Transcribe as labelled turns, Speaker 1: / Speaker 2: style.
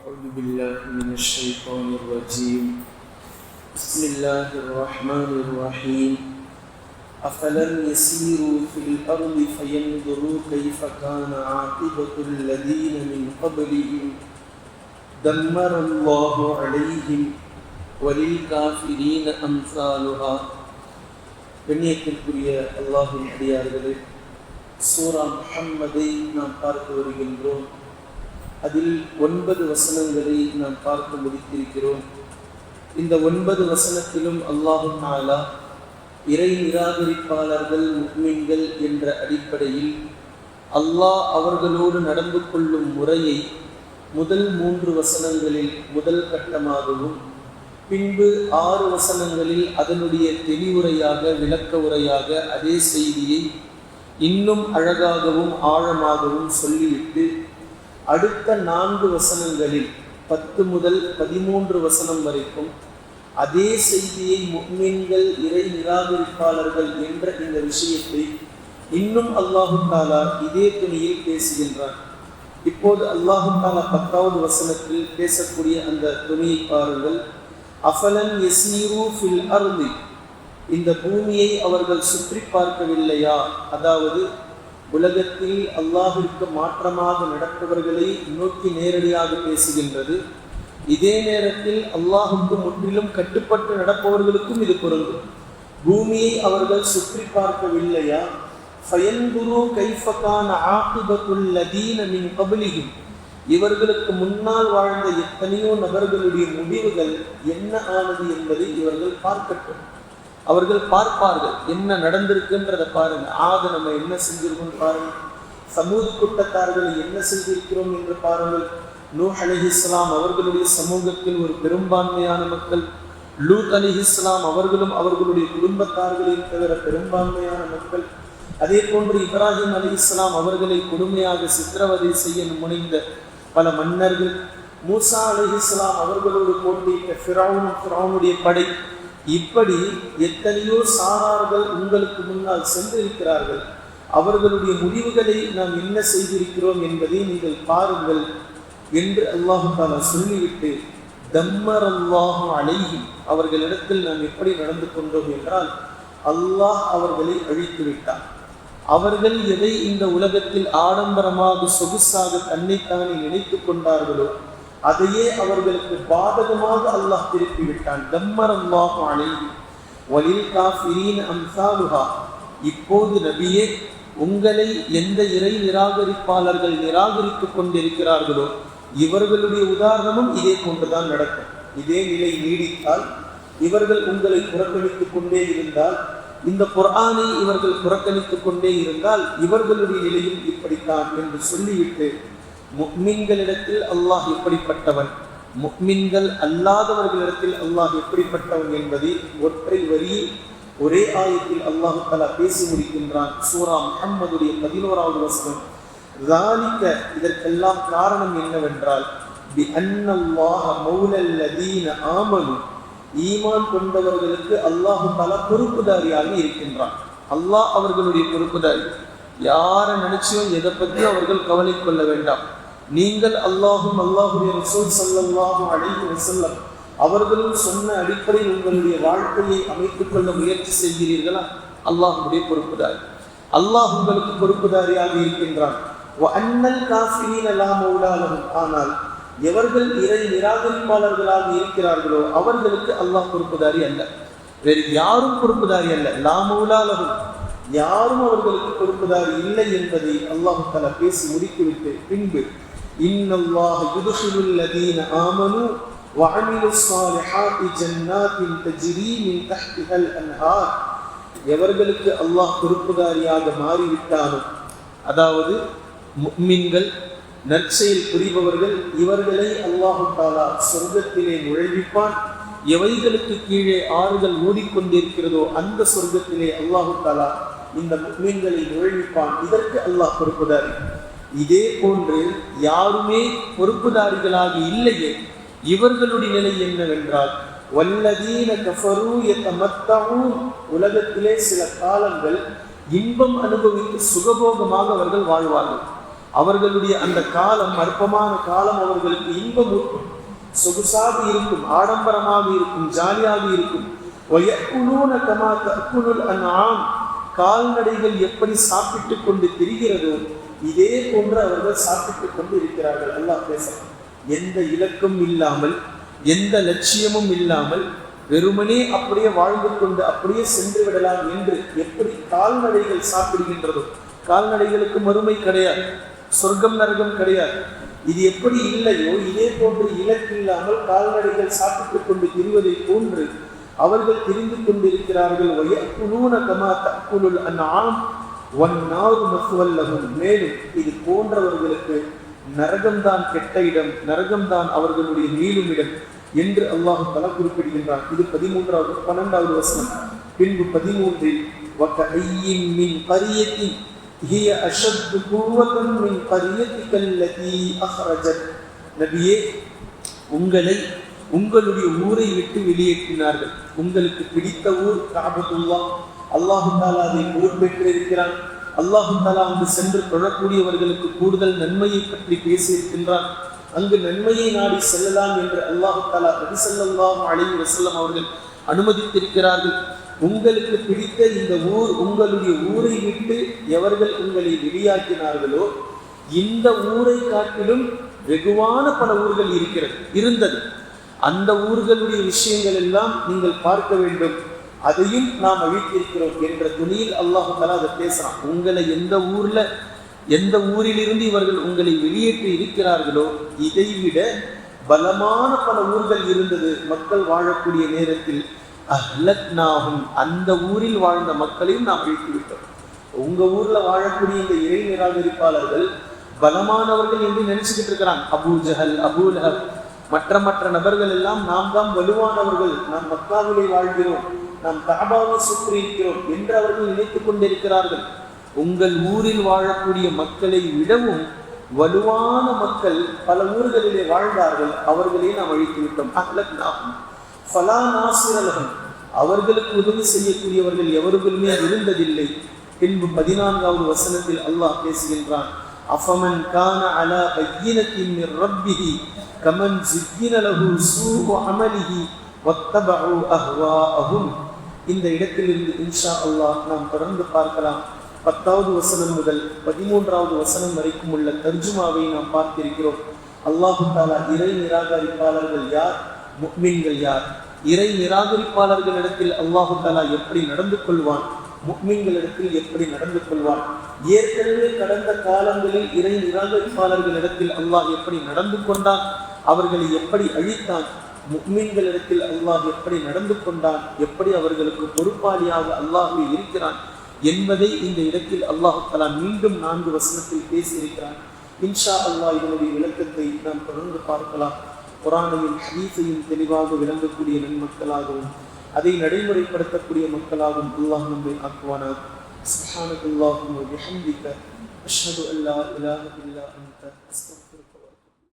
Speaker 1: أعوذ بالله من الشيطان الرجيم بسم الله الرحمن الرحيم أفلم يسيروا في الأرض فينظروا كيف كان عاقبة الذين من قبلهم دمر الله عليهم وللكافرين أمثالها கண்ணியத்திற்குரிய அல்லாஹின் அடியார்களே சூரா முஹம்மதை நாம் பார்த்து வருகின்றோம் அதில் ஒன்பது வசனங்களை நாம் பார்த்து முடித்திருக்கிறோம். இந்த ஒன்பது வசனத்திலும் அல்லாஹும் தாலா இறை நிராகரிப்பாளர்கள் முக்மீன்கள் என்ற அடிப்படையில் அல்லாஹ் அவர்களோடு நடந்து கொள்ளும் முறையை முதல் மூன்று வசனங்களில் முதல் கட்டமாகவும் பின்பு ஆறு வசனங்களில் அதனுடைய தெளிவுரையாக விளக்க உரையாக அதே செய்தியை இன்னும் அழகாகவும் ஆழமாகவும் சொல்லிவிட்டு அடுத்த நான்கு வசனங்களில் பத்து முதல் பதிமூன்று வசனம் வரைக்கும் அதே செய்தியை முக்மீன்கள் இறை நிராகரிப்பாளர்கள் என்ற இந்த விஷயத்தை இன்னும் அல்லாஹு தாலா இதே துணியில் பேசுகின்றான். இப்போது அல்லாஹு தாலா பத்தாவது வசனத்தில் பேசக்கூடிய அந்த துணியை பாருங்கள். அஃபலன் எசீரு ஃபில் அருந்தி இந்த பூமியை அவர்கள் சுற்றி பார்க்கவில்லையா? அதாவது உலகத்தில் அல்லாஹிற்கு மாற்றமாக நடப்பவர்களை நோக்கி நேரடியாக பேசுகின்றது. இதே நேரத்தில் அல்லாஹுக்கு முற்றிலும் கட்டுப்பட்டு நடப்பவர்களுக்கும் இது பொருந்தும். பூமியை அவர்கள் சுற்றி பார்க்கவில்லையா? ஃபயன்குரு கைஃபகான ஆக்குபத்துல் லதீன மின் கபலியும் இவர்களுக்கு முன்னால் வாழ்ந்த எத்தனையோ நபர்களுடைய முடிவுகள் என்ன ஆனது என்பதை இவர்கள் பார்க்கட்டும். அவர்கள் பார்ப்பார்கள் என்ன நடந்திருக்குன்றதை பாருங்க. ஆக நம்ம என்ன செஞ்சிருக்கோம் பாருங்க. சமூக கூட்டத்தார்கள் என்ன செய்திருக்கிறோம் என்று பாருங்கள். நூ அலி இஸ்லாம் அவர்களுடைய சமூகத்தில் ஒரு பெரும்பான்மையான மக்கள் லூத் அலி இஸ்லாம் அவர்களும் அவர்களுடைய குடும்பத்தார்களையும் தவிர பெரும்பான்மையான மக்கள். அதே போன்று இப்ராஹிம் அலி இஸ்லாம் அவர்களை கொடுமையாக சித்திரவதை செய்ய முனைந்த பல மன்னர்கள். மூசா அலி இஸ்லாம் அவர்களோடு போட்டியிட்ட ஃபிரௌனும் ஃபிரௌனுடைய படை இப்படி எத்தனையோ சாரார்கள் உங்களுக்கு முன்னால் சென்றிருக்கிறார்கள். அவர்களுடைய முடிவுகளை நாம் என்ன செய்திருக்கிறோம் என்பதை நீங்கள் பாருங்கள் என்று அல்லாஹு சொல்லிவிட்டு தம்மர் அல்லாஹும் அழகி அவர்களிடத்தில் நாம் எப்படி நடந்து கொண்டோம் என்றால் அல்லாஹ் அவர்களை அழித்து விட்டார் அவர்கள் எதை இந்த உலகத்தில் ஆடம்பரமாக சொகுசாக தன்னைத்தானே நினைத்து கொண்டார்களோ அதையே அவர்களுக்கு பாதகமாக அல்லாஹ் திருப்பி விட்டான் தம்மர் அலைஹி வலில் காஃபிரீன் அம்சாலுஹா. இப்போது நபியே உங்களை எந்த இறை நிராகரிப்பாளர்கள் நிராகரித்துக் கொண்டிருக்கிறார்களோ இவர்களுடைய உதாரணமும் இதே போன்றுதான் நடக்கும். இதே நிலை நீடித்தால் இவர்கள் உங்களை புறக்கணித்துக் கொண்டே இருந்தால் இந்த குர்ஆனை இவர்கள் புறக்கணித்துக் கொண்டே இருந்தால் இவர்களுடைய நிலையும் இப்படித்தான் என்று சொல்லிவிட்டு முக்மின்களிடத்தில் அல்லாஹ் எப்படிப்பட்டவன்? முக்மின்கள் அல்லாதவர்களிடத்தில் அல்லாஹ் எப்படிப்பட்டவன் என்பதை ஒற்றை வரியில் ஒரே ஆயத்தில் அல்லாஹு தலா பேசி முடிக்கின்றான். சூரா முகம்மதுடைய பதினோராவது வசனம். தானிக்க இதற்கெல்லாம் காரணம் என்னவென்றால் பி அன்னல்லாஹ மௌலல்லதீன ஆமனு. ஈமான் கொண்டவர்களுக்கு அல்லாஹு தலா பொறுப்புதாரியாக இருக்கின்றான். அல்லாஹ் அவர்களுடைய பொறுப்புதாரி. யாரை நினைச்சியும் எதை பற்றி அவர்கள் கவலை கொள்ள வேண்டாம். நீங்கள் அல்லாஹும் அல்லாஹுடைய ரசூல் சல்லாஹும் அழைத்து வசல்லம் அவர்களும் சொன்ன அடிப்படையில் உங்களுடைய வாழ்க்கையை அமைத்துக் கொள்ள முயற்சி செய்கிறீர்களா? அல்லாஹுடைய பொறுப்புதாரி. அல்லாஹ் உங்களுக்கு பொறுப்புதாரியாக இருக்கின்றான். அண்ணல் காசினின் எல்லாம் மௌலாலகும் ஆனால் எவர்கள் இறை நிராகரிப்பாளர்களாக இருக்கிறார்களோ அவர்களுக்கு அல்லாஹ் பொறுப்புதாரி அல்ல. வேறு யாரும் பொறுப்புதாரி அல்ல. லாமௌலாலகும் யாரும் அவர்களுக்கு பொறுப்புதாரி இல்லை என்பதை அல்லாஹு தலா பேசி முடித்துவிட்டு பின்பு இன்னல்லாஹ யுதுஹிலுல் லதீன ஆமனு وعملوا الصالحات جنات تجري من تحتها الانهار எவர்களுக்கு அல்லாஹ் பொறுப்புதாரியாக மாறிவிட்டானோ அதாவது முக்மின்கள் நற்செயல் புரிபவர்கள் இவர்களை அல்லாஹு தாலா சொர்க்கத்திலே நுழைவிப்பான் எவைகளுக்கு கீழே ஆறுகள் ஓடிக்கொண்டிருக்கிறதோ அந்த சொர்க்கத்திலே அல்லாஹு தாலா இந்த முக்மீன்களை நுழைவிப்பான் இதற்கு அல்லாஹ் பொறுப்புதாரி இதே போன்று யாருமே பொறுப்புதாரிகளாக இல்லையே இவர்களுடைய நிலை என்னவென்றால் வல்லதீன கஃபரு எத்தமத்தவும் உலகத்திலே சில காலங்கள் இன்பம் அனுபவித்து சுகபோகமாக அவர்கள் வாழ்வார்கள். அவர்களுடைய அந்த காலம் அற்பமான காலம் அவர்களுக்கு இன்பம் இருக்கும் சொகுசாக இருக்கும் ஆடம்பரமாக இருக்கும் ஜாலியாக இருக்கும். கமா தற்குணுல் ஆண் கால்நடைகள் எப்படி சாப்பிட்டு கொண்டு திரிகிறதோ இதே போன்று அவர்கள் சாப்பிட்டு கொண்டு இருக்கிறார்கள் அல்லாஹ் பேச எந்த இலக்கும் இல்லாமல் எந்த லட்சியமும் இல்லாமல் வெறுமனே அப்படியே வாழ்ந்து கொண்டு அப்படியே சென்று விடலாம் என்று எப்படி கால்நடைகள் சாப்பிடுகின்றதோ கால்நடைகளுக்கு மறுமை கிடையாது சொர்க்கம் நரகம் கிடையாது. இது எப்படி இல்லையோ இதே போன்று இலக்கு இல்லாமல் கால்நடைகள் சாப்பிட்டுக் கொண்டு திரிவதை போன்று அவர்கள் தெரிந்து கொண்டிருக்கிறார்கள். வயக்குலூன கமா தக்குலுல் அன்ஆம். வன்னாறு மசுவல்லகும் மேலும் இது போன்றவர்களுக்கு நரகம்தான் கெட்ட இடம் நரகம்தான் அவர்களுடைய மீளும் இடம் என்று அல்லாஹ் தலா குறிப்பிடுகின்றான் இது பதிமூன்றாவது பன்னெண்டாவது வசனம் பின்பு பதிமூன்றில் وَكَأَيِّن مِّن قَرْيَةٍ هِيَ أَشَدُّ قُوَّةً مِّن قَرْيَتِكَ الَّتِي أَخْرَجَتْ நபியே உங்களை உங்களுடைய ஊரை விட்டு வெளியேற்றினார்கள் உங்களுக்கு பிடித்த ஊர் காபத்துல்லா அல்லாஹு தாலா அதை ஊர் பெற்றிருக்கிறான் அல்லாஹுத்தாலா அங்கு சென்று தொழக்கூடியவர்களுக்கு கூடுதல் நன்மையை பற்றி பேசியிருக்கின்றான். அங்கு நன்மையை நாடி செல்லலாம் என்று அல்லாஹுத்தாலா தாலா நபி வசல்லம் அவர்கள் அனுமதித்திருக்கிறார்கள். உங்களுக்கு பிடித்த இந்த ஊர் உங்களுடைய ஊரை விட்டு எவர்கள் உங்களை வெளியாக்கினார்களோ இந்த ஊரை காட்டிலும் வெகுவான பல ஊர்கள் இருக்கிறது இருந்தது. அந்த ஊர்களுடைய விஷயங்கள் எல்லாம் நீங்கள் பார்க்க வேண்டும். அதையும் நாம் அழித்திருக்கிறோம் என்ற துணியில் அல்லாஹு தலா அதை பேசுகிறான் உங்களை எந்த ஊரில் எந்த ஊரிலிருந்து இவர்கள் உங்களை வெளியேற்றி இருக்கிறார்களோ இதைவிட பலமான பல ஊர்கள் இருந்தது மக்கள் வாழக்கூடிய நேரத்தில். அஹ்லக்னாகும் அந்த ஊரில் வாழ்ந்த மக்களையும் நாம் அழித்து உங்கள் ஊரில் வாழக்கூடிய இந்த இறை நிராகரிப்பாளர்கள் பலமானவர்கள் என்று நினைச்சுக்கிட்டு இருக்கிறாங்க. அபூ ஜஹல் அபூ மற்ற மற்ற நபர்கள் எல்லாம் நாம் தான் வலுவானவர்கள். நாம் மக்காவிலே வாழ்கிறோம். நாம் காபாவை சுற்றி இருக்கிறோம் என்று அவர்கள் நினைத்துக் கொண்டிருக்கிறார்கள். உங்கள் ஊரில் வாழக்கூடிய மக்களை விடவும் வலுவான மக்கள் பல ஊர்களிலே வாழ்ந்தார்கள். அவர்களே நாம் அழித்து விட்டோம். ஃபலா நாசிரலகம் அவர்களுக்கு உதவி செய்யக்கூடியவர்கள் எவர்களுமே இருந்ததில்லை. பின்பு பதினான்காவது வசனத்தில் அல்லாஹ் பேசுகின்றான். அஃபமன் கான அலா பையினத்தின் ரப்பிஹி கமன் ஜிக்கின சூ அமலிஹி அமலிஹி அஹ்வா அஹும் இந்த இடத்திலிருந்து இன்ஷா அல்லாஹ் நாம் தொடர்ந்து பார்க்கலாம். பத்தாவது வசனம் முதல் பதிமூன்றாவது வசனம் வரைக்கும் உள்ள தர்ஜுமாவை நாம் பார்த்திருக்கிறோம். அல்லாஹு தாலா இறை நிராகரிப்பாளர்கள் யார்? முக்மீன்கள் யார்? இறை நிராகரிப்பாளர்களிடத்தில் அல்லாஹு தாலா எப்படி நடந்து கொள்வான்? முக்மீன்களிடத்தில் எப்படி நடந்து கொள்வான்? ஏற்கனவே கடந்த காலங்களில் இறை நிராகரிப்பாளர்களிடத்தில் அல்லாஹ் எப்படி நடந்து கொண்டான்? அவர்களை எப்படி அழித்தான்? முக்மீன்களிடத்தில் அல்லாஹ் எப்படி நடந்து கொண்டான் எப்படி அவர்களுக்கு பொறுப்பாளியாக அல்லாஹ் இருக்கிறான் என்பதை இந்த இடத்தில் அல்லாஹு தலா மீண்டும் நான்கு வசனத்தில் பேசியிருக்கிறான். இன்ஷா அல்லாஹ் இதனுடைய விளக்கத்தை நாம் தொடர்ந்து பார்க்கலாம். குரானையும் ஹதீஸையும் தெளிவாக விளங்கக்கூடிய நன்மக்களாகவும் அதை நடைமுறைப்படுத்தக்கூடிய மக்களாகவும் அல்லாஹ் நம்மை ஆக்குவானாக. சுப்ஹானக அல்லாஹும்ம அஷ்ஹது அல்லா இலாஹ இல்லா அன்த